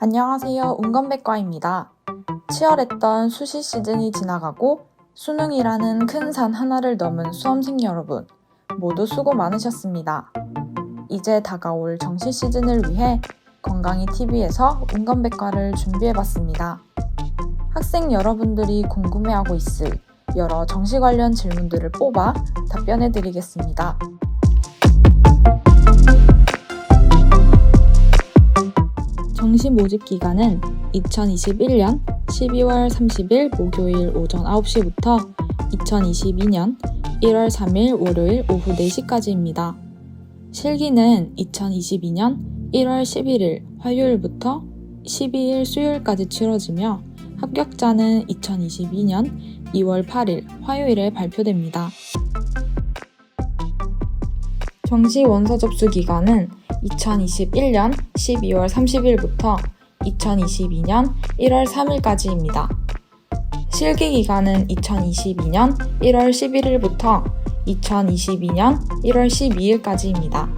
안녕하세요. 운건백과입니다. 치열했던 수시 시즌이 지나가고 수능이라는 큰 산 하나를 넘은 수험생 여러분, 모두 수고 많으셨습니다. 이제 다가올 정시 시즌을 위해 건강히 TV에서 운건백과를 준비해봤습니다. 학생 여러분들이 궁금해하고 있을 여러 정시 관련 질문들을 뽑아 답변해드리겠습니다. 정시 모집 기간은 2021년 12월 30일 목요일 오전 9시부터 2022년 1월 3일 월요일 오후 4시까지입니다. 실기는 2022년 1월 11일 화요일부터 12일 수요일까지 치러지며 합격자는 2022년 2월 8일 화요일에 발표됩니다. 정시 원서 접수 기간은 2021년 12월 30일부터 2022년 1월 3일까지입니다. 실기 기간은 2022년 1월 11일부터 2022년 1월 12일까지입니다.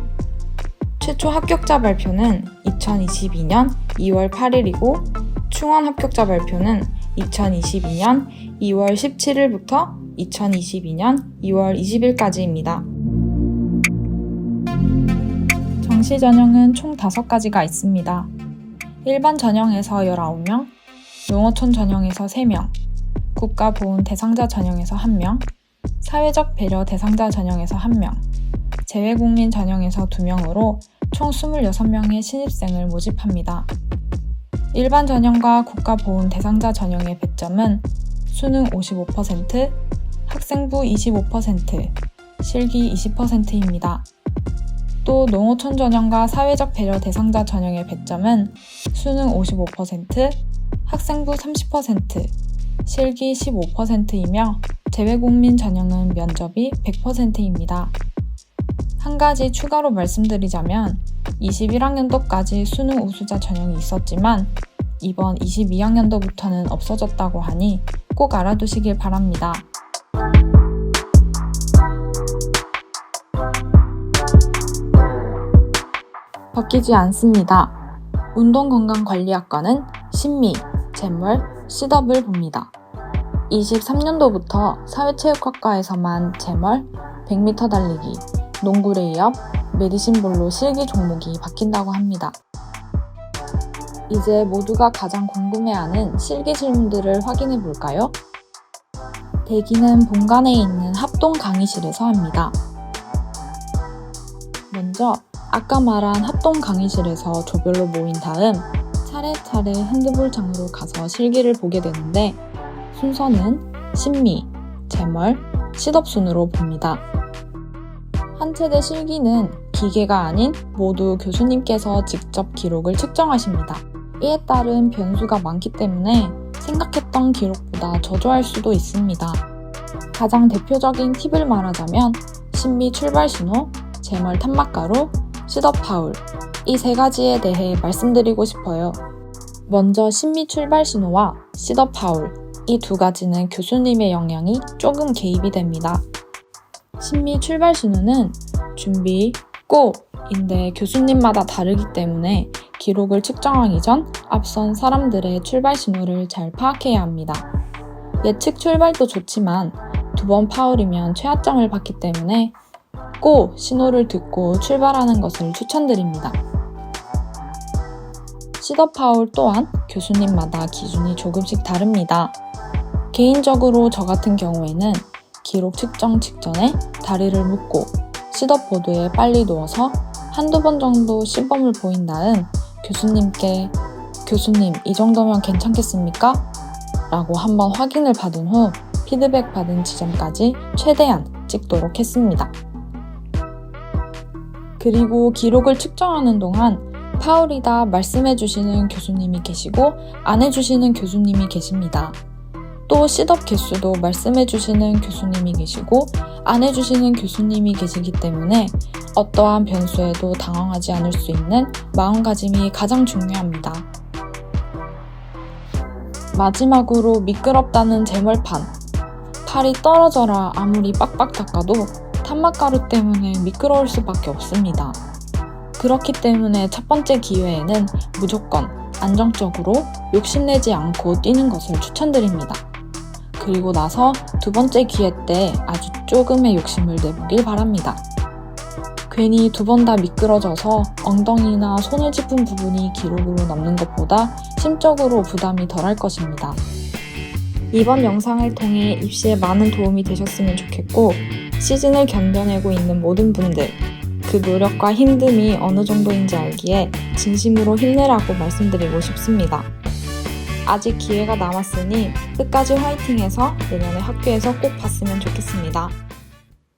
최초 합격자 발표는 2022년 2월 8일이고 충원 합격자 발표는 2022년 2월 17일부터 2022년 2월 20일까지입니다. 정시 전형은 총 5가지가 있습니다. 일반 전형에서 19명, 농어촌 전형에서 3명, 국가보훈 대상자 전형에서 1명, 사회적 배려 대상자 전형에서 1명, 재외국민 전형에서 2명으로 총 26명의 신입생을 모집합니다. 일반 전형과 국가보훈 대상자 전형의 배점은 수능 55%, 학생부 25%, 실기 20%입니다. 또 농어촌 전형과 사회적 배려 대상자 전형의 배점은 수능 55%, 학생부 30%, 실기 15%이며 재외국민 전형은 면접이 100%입니다. 한 가지 추가로 말씀드리자면 21학년도까지 수능 우수자 전형이 있었지만 이번 22학년도부터는 없어졌다고 하니 꼭 알아두시길 바랍니다. 바뀌지 않습니다. 운동건강관리학과는 심미, 재물, 시덥을 봅니다. 23년도부터 사회체육학과에서만 재멀, 100m 달리기, 농구 레이업, 메디신볼로 실기 종목이 바뀐다고 합니다. 이제 모두가 가장 궁금해하는 실기 질문들을 확인해 볼까요? 대기는 본관에 있는 합동 강의실에서 합니다. 먼저 아까 말한 합동 강의실에서 조별로 모인 다음 차례차례 핸드볼 장으로 가서 실기를 보게 되는데 순서는 신미, 재멀, 시덥 순으로 봅니다. 한 체대 실기는 기계가 아닌 모두 교수님께서 직접 기록을 측정하십니다. 이에 따른 변수가 많기 때문에 생각했던 기록보다 저조할 수도 있습니다. 가장 대표적인 팁을 말하자면 신미 출발 신호, 재멀 탄막가루, 시덥 파울 이 세 가지에 대해 말씀드리고 싶어요. 먼저 신미 출발 신호와 시덥 파울 이 두 가지는 교수님의 영향이 조금 개입이 됩니다. 신미 출발 신호는 준비, 고! 인데 교수님마다 다르기 때문에 기록을 측정하기 전 앞선 사람들의 출발 신호를 잘 파악해야 합니다. 예측 출발도 좋지만 두 번 파울이면 최하점을 받기 때문에 고! 신호를 듣고 출발하는 것을 추천드립니다. 시더 파울 또한 교수님마다 기준이 조금씩 다릅니다. 개인적으로 저 같은 경우에는 기록 측정 직전에 다리를 묶고 시더보드에 빨리 누워서 한두 번 정도 시범을 보인 다음 교수님께 교수님 이 정도면 괜찮겠습니까? 라고 한번 확인을 받은 후 피드백 받은 지점까지 최대한 찍도록 했습니다. 그리고 기록을 측정하는 동안 파울이다 말씀해 주시는 교수님이 계시고 안 해주시는 교수님이 계십니다. 또 시덥 개수도 말씀해 주시는 교수님이 계시고 안 해주시는 교수님이 계시기 때문에 어떠한 변수에도 당황하지 않을 수 있는 마음가짐이 가장 중요합니다. 마지막으로 미끄럽다는 재멀판. 팔이 떨어져라 아무리 빡빡 닦아도 탄막가루 때문에 미끄러울 수밖에 없습니다. 그렇기 때문에 첫 번째 기회에는 무조건 안정적으로 욕심내지 않고 뛰는 것을 추천드립니다. 그리고 나서 두 번째 기회 때 아주 조금의 욕심을 내보길 바랍니다. 괜히 두 번 다 미끄러져서 엉덩이나 손을 짚은 부분이 기록으로 남는 것보다 심적으로 부담이 덜할 것입니다. 이번 영상을 통해 입시에 많은 도움이 되셨으면 좋겠고, 시즌을 견뎌내고 있는 모든 분들, 그 노력과 힘듦이 어느 정도인지 알기에 진심으로 힘내라고 말씀드리고 싶습니다. 아직 기회가 남았으니 끝까지 화이팅해서 내년에 학교에서 꼭 봤으면 좋겠습니다.